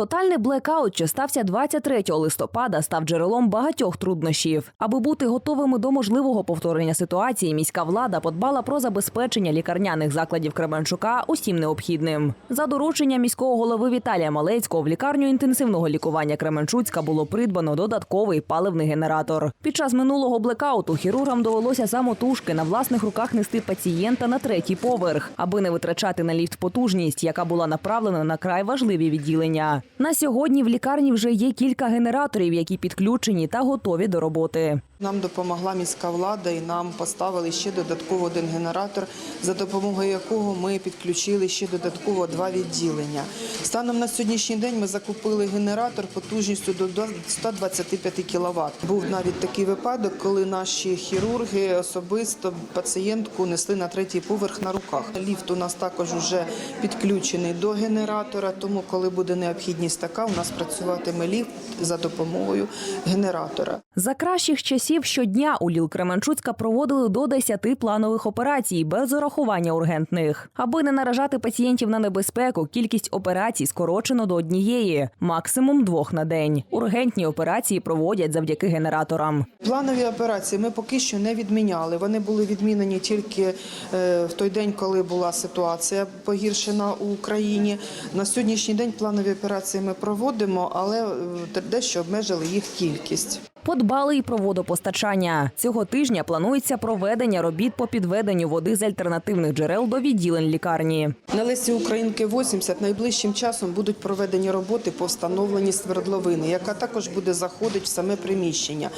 Тотальний блекаут, що стався 23 листопада, став джерелом багатьох труднощів. Аби бути готовими до можливого повторення ситуації, міська влада подбала про забезпечення лікарняних закладів Кременчука усім необхідним. За доручення міського голови Віталія Малецького в лікарню інтенсивного лікування Кременчуцька було придбано додатковий паливний генератор. Під час минулого блекауту хірургам довелося самотужки на власних руках нести пацієнта на третій поверх, аби не витрачати на ліфт потужність, яка була направлена на край важливі відділення. На сьогодні в лікарні вже є кілька генераторів, які підключені та готові до роботи. Нам допомогла міська влада і нам поставили ще додатково один генератор, за допомогою якого ми підключили ще додатково два відділення. Станом на сьогоднішній день ми закупили генератор потужністю до до 125 кВт. Був навіть такий випадок, коли наші хірурги особисто пацієнтку несли на третій поверх на руках. Ліфт у нас також вже підключений до генератора, тому коли буде необхідність така, у нас працюватиме ліфт за допомогою генератора. За кращих часів щодня у Ліл Кременчуцька проводили до 10 планових операцій без урахування ургентних. Аби не наражати пацієнтів на небезпеку, кількість операцій скорочено до однієї, максимум двох на день. Ургентні операції проводять завдяки генераторам. Планові операції ми поки що не відміняли. Вони були відмінені тільки е, в той день, коли була ситуація погіршена у Україні. На сьогоднішній день планові операції ми проводимо, але е, дещо обмежили їх кількість. Подбали і про водопостачання. Цього тижня планується проведення робіт по підведенню води з альтернативних джерел до відділень лікарні. На Лесі Українки 80 найближчим часом будуть проведені роботи по встановленні свердловини, яка також буде заходити в саме приміщення.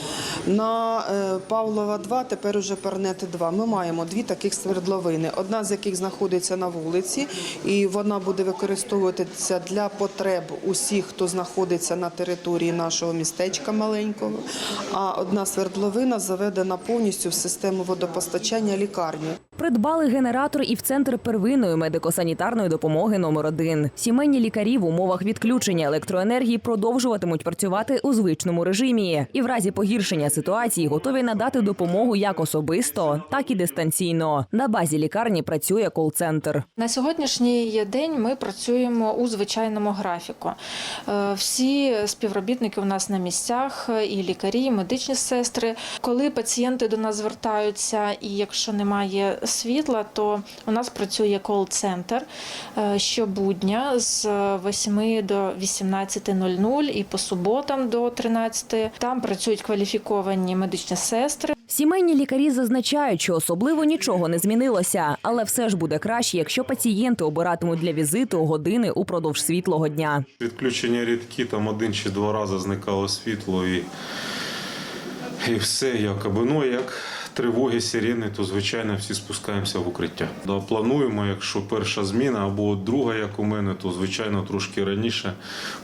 На е, Павлова 2, тепер уже Пернети 2, ми маємо дві таких свердловини, одна з яких знаходиться на вулиці, і вона буде використовуватися для потреб усіх, хто знаходиться на території нашого містечка маленького. А одна свердловина заведена повністю в систему водопостачання лікарні. Придбали генератор і в центр первинної медико-санітарної допомоги номер 1 Сімейні лікарі в умовах відключення електроенергії продовжуватимуть працювати у звичному режимі і в разі погіршення ситуації готові надати допомогу як особисто, так і дистанційно. На базі лікарні працює кол-центр. На сьогоднішній день ми працюємо у звичайному графіку. Е, Всі співробітники у нас на місцях, і лікарі, і медичні сестри. Коли пацієнти до нас звертаються, і якщо немає світла, то у нас працює кол-центр е, щобудня з 8 до 18.00 і по суботам до 13. Там працюють кваліфіковані медичні сестри. Сімейні лікарі зазначають, що особливо нічого не змінилося, але все ж буде краще, якщо пацієнти обиратимуть для візиту години упродовж світлого дня. Відключення рідкі, там один чи два рази зникало світло і, і все якоби. Ну, як тривоги, сирени, то звичайно всі спускаємося в укриття. Да, плануємо, якщо перша зміна або друга, як у мене, то звичайно трошки раніше,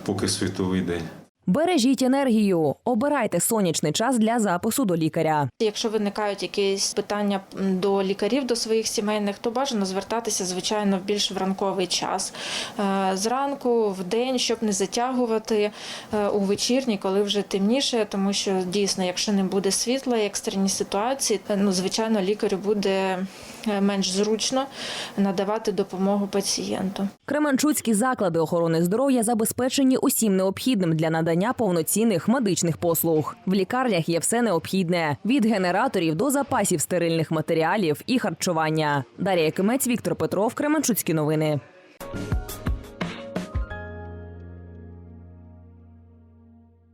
поки світовий день. Бережіть енергію, обирайте сонячний час для запису до лікаря. Якщо виникають якісь питання до лікарів, до своїх сімейних, то бажано звертатися, звичайно, в більш вранковий час. Е, Зранку, в день, щоб не затягувати е, у вечірній, коли вже темніше, тому що дійсно, якщо не буде світла, екстрені ситуації, е, ну звичайно, лікарю буде менш зручно надавати допомогу пацієнту. Кременчуцькі заклади охорони здоров'я забезпечені усім необхідним для надання повноцінних медичних послуг. В лікарнях є все необхідне від генераторів до запасів стерильних матеріалів і харчування. Дар'я Кимець, Віктор Петров, Кременчуцькі новини.